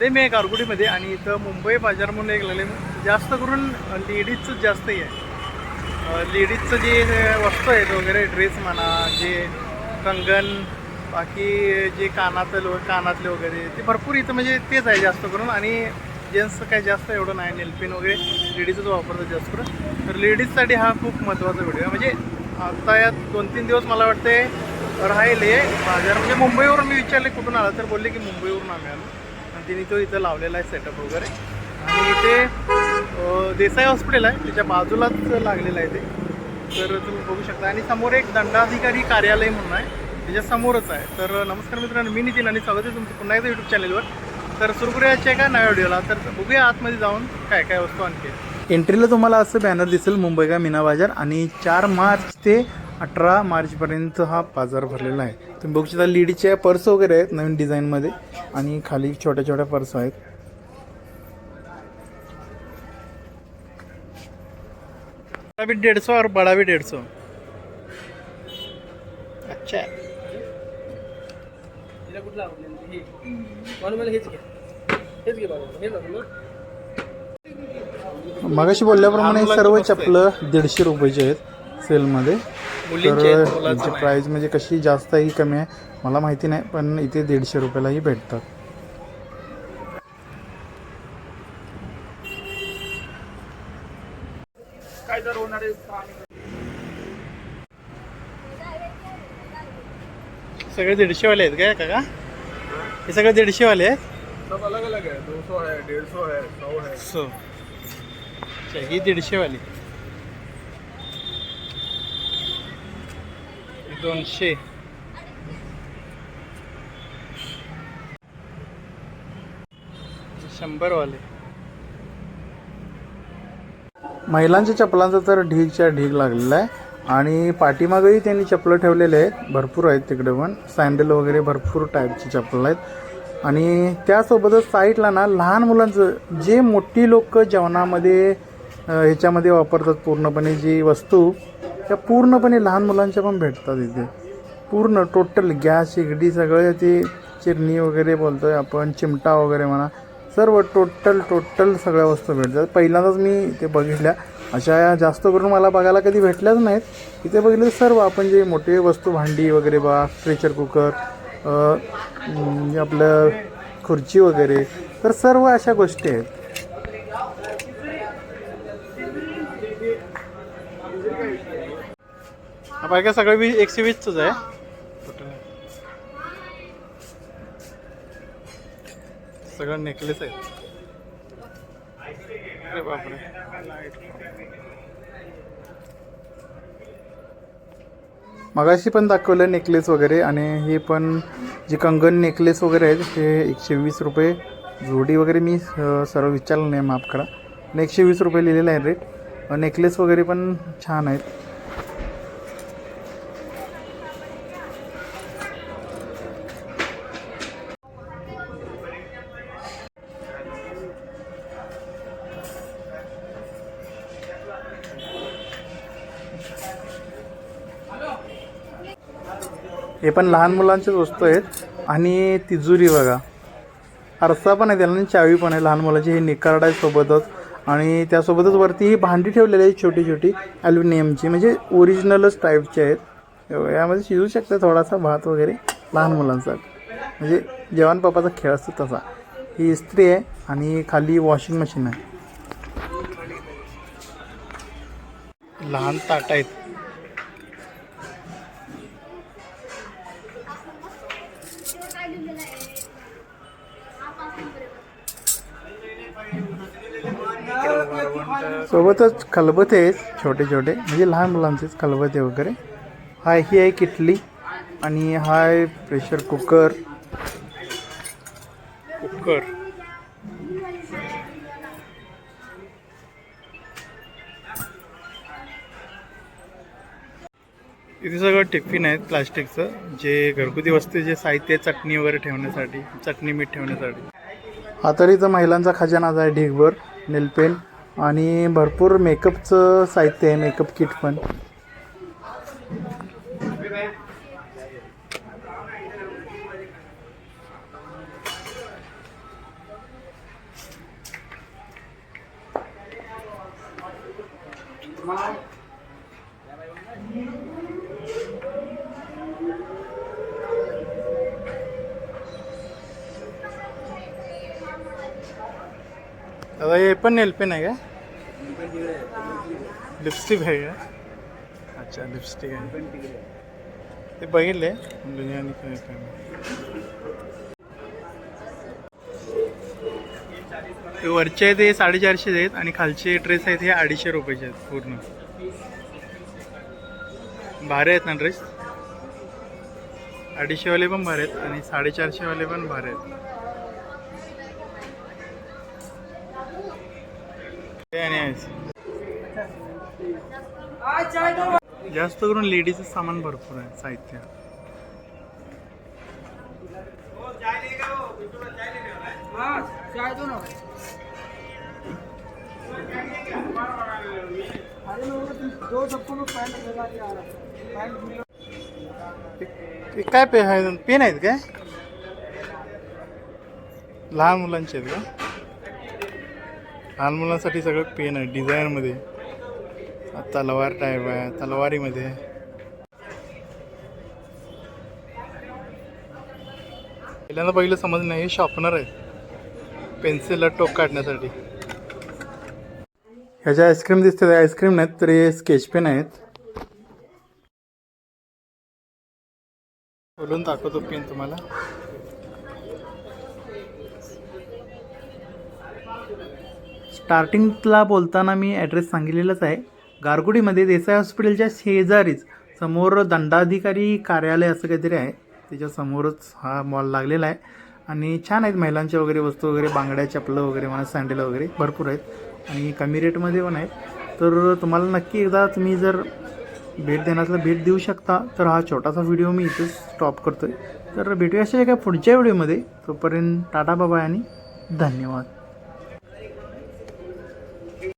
ते मी आहे गारगुडीमध्ये आणि इथं मुंबई बाजार म्हणून एक लागले. जास्त करून लेडीजचं जास्तही आहे. लेडीजचं जे वस्तू आहेत वगैरे ड्रेस म्हणा जे कंगन बाकी जे कानातलं कानातले वगैरे ते भरपूर इथं म्हणजे तेच आहे जास्त करून. आणि जेंट्सचं काय जास्त एवढं नाही नेलपेन वगैरे लेडीजच वापरतात जास्त करून. तर लेडीजसाठी हा खूप महत्त्वाचा व्हिडिओ आहे. म्हणजे आता या दोन तीन दिवस मला वाटते राहिले. बाजार म्हणजे मुंबईवरून मी विचारले कुठून आला तर बोलले की मुंबईवरून आम्ही आलो. आणि तिने तो इथं लावलेला आहे सेटअप वगैरे. आणि इथे देसाई हॉस्पिटल आहे. त्याच्या बाजूलाच लागलेलं आहे ते. तर तुम्ही बघू शकता. आणि समोर एक दंडाधिकारी कार्यालय म्हणून आहे. त्याच्या समोरच आहे. तर नमस्कार मित्रांनो मी नितीन आणि स्वागत आहे तुमचं पुन्हा एकदा यूट्यूब चॅनलवर तर सुरू करूयाच्या एका नव्या व्हिडिओला तर बघूया आतमध्ये जाऊन काय काय वस्तू आणखी एंट्रीला तुम्हाला असं बॅनर दिसेल मुंबई का मीना बाजार. आणि चार मार्च ते अठरा मार्चपर्यंत हा बाजार भरलेला आहे. तुम्ही बघू शकता लेडीजच्या पर्स वगैरे आहेत नवीन डिझाईनमध्ये आणि खाली छोट्या छोट्या पर्स आहेत. बड़ा भी डेढ़ सौ और बड़ा भी डेढ़ सौ अच्छा मगाशी बोलल्याप्रमाणे सर्व चपलं दीडशे रुपयाचे आहेत. सेलमध्ये. तर यांची प्राईस म्हणजे कशी जास्त आहे की कमी आहे मला माहिती नाही पण इथे दीडशे रुपयालाही भेटतात. आहे? सगळे दीडशेवाले आहेत काय काका? हे सगळे दीडशेवाले आहेत? सब अलग अलग है दो सौ है डेढ़ सौ है सौ है सो अच्छा ही दीडशेवाली. दोनशे. शंभरवाले. महिलांच्या चपलांचा तर ढीगच्या ढीग लागलेला आहे. आणि पाठीमागेही त्यांनी चपलं ठेवलेले आहेत. भरपूर आहेत तिकडे पण. सँडल वगैरे भरपूर टाईपची चप्पल आहेत. आणि त्यासोबतच साईडला ना लहान मुलांचं जे मोठी लोक जेवणामध्ये ह्याच्यामध्ये वापरतात पूर्णपणे जी वस्तू त्या पूर्णपणे लहान मुलांच्या पण भेटतात इथे. पूर्ण टोटल गॅस शेगडी सगळे ते चिरणी वगैरे बोलतोय आपण चिमटा वगैरे म्हणा सर्व टोटल टोटल सगळ्या वस्तू भेटतात. पहिल्यांदाच मी ते बघितल्या. अशा जास्त करून मला बघायला कधी भेटल्याच नाहीत. इथे बघितलं सर्व आपण जे मोठे वस्तू भांडी वगैरे बा प्रेशर कुकर आपलं खुर्ची वगैरे तर सर्व अशा गोष्टी आहेत. बाकी सगळं वीस एकशे वीसच आहे. सगळं नेकलेस आहेत अरे बापरे. मगाशी पण दाखवलं नेकलेस वगैरे आणि हे पण जे कंगन नेकलेस वगैरे आहेत ते एकशे वीस रुपये जोडी वगैरे मी सर्व विचारलं नाही माफ करा. एकशे वीस रुपये लिहिलेलं आहे रेट नेकलेस वगैरे पण छान आहेत. हे पण लहान मुलांच्याच वस्तू आहेत. आणि तिजोरी बघा. आरसा पण आहे त्याला आणि चावी पण आहे लहान मुलाची. हे निकार्ड आहे सोबतच. आणि त्यासोबतच वरती ही भांडी ठेवलेली आहे छोटी छोटी. ॲल्युमिनियमची म्हणजे ओरिजिनलच टाईपची आहेत. यामध्ये शिजू शकते थोडासा भात वगैरे लहान मुलांचा. म्हणजे जेवण पप्पाचा खेळ असतो तसा. ही इस्त्री आहे आणि खाली वॉशिंग मशीन आहे. लहान ताट आहेत. सोबतच खलबते आहेत छोटे छोटे. म्हणजे लहान मुलांचेच खलबते वगैरे. हा ही आहे किटली आणि हा आहे प्रेशर कुकर. कुकर. इथे सगळं टिफिन आहेत प्लास्टिकचं जे घरगुती वस्तू जे साहित्य चटणी वगैरे ठेवण्यासाठी चटणी मीठ ठेवण्यासाठी. हा तरी तर महिलांचा खजानाच आहे ढीगभर नेलपेन आणि भरपूर मेकअपचं साहित्य आहे मेकअप किट पण. हे पण नेलपेन आहे का? लिपस्टिक आहे का? अच्छा लिपस्टिक आहे. ते बघितले? आणि काय काय ते वरचे आहेत ते साडेचारशे आहेत आणि खालचे ड्रेस आहेत हे अडीचशे रुपयाचे आहेत पूर्ण. भारे आहेत ना ड्रेस? अडीचशेवाले पण भारे आहेत आणि साडेचारशेवाले पण भारे आहेत ते आणि आहेच. जास्त करून लेडीज सामान भरपूर आहे साहित्य. ते काय पे आहे पेन आहेत काय? लहान मुलांचे आहेत का? लहान मुलांसाठी सगळं पेन आहे. डिझायनमध्ये तलवार टाईप आहे. तलवारीमध्ये. पहिल्यांदा पहिलं समज नाही हे शॉपनर आहे. पेन्सिलला टोक काढण्यासाठी. ह्याच्या आईस्क्रीम दिसते आईस्क्रीम नाहीत तर हे स्केच पेन आहेत. बोलून दाखवतो पेन तुम्हाला. स्टार्टिंगला बोलताना मी ॲड्रेस सांगितलेलाच आहे. गारगुडीमध्ये देसाई हॉस्पिटलच्या शेजारीच समोर दंडाधिकारी कार्यालय असं काहीतरी आहे. त्याच्यासमोरच हा मॉल लागलेला आहे. आणि छान आहेत महिलांच्या वगैरे वस्तू वगैरे बांगड्या चपलं वगैरे मला सँडल वगैरे भरपूर आहेत. आणि कमी रेटमध्ये पण आहेत. तर तुम्हाला नक्की एकदा तुम्ही जर भेट देण्यासला भेट देऊ शकता तर हा छोटासा व्हिडिओ मी इथेच स्टॉप करतो आहे तर भेटूया अशा एका पुढच्या व्हिडिओमध्ये तोपर्यंत टाटा बाबा आणि धन्यवाद.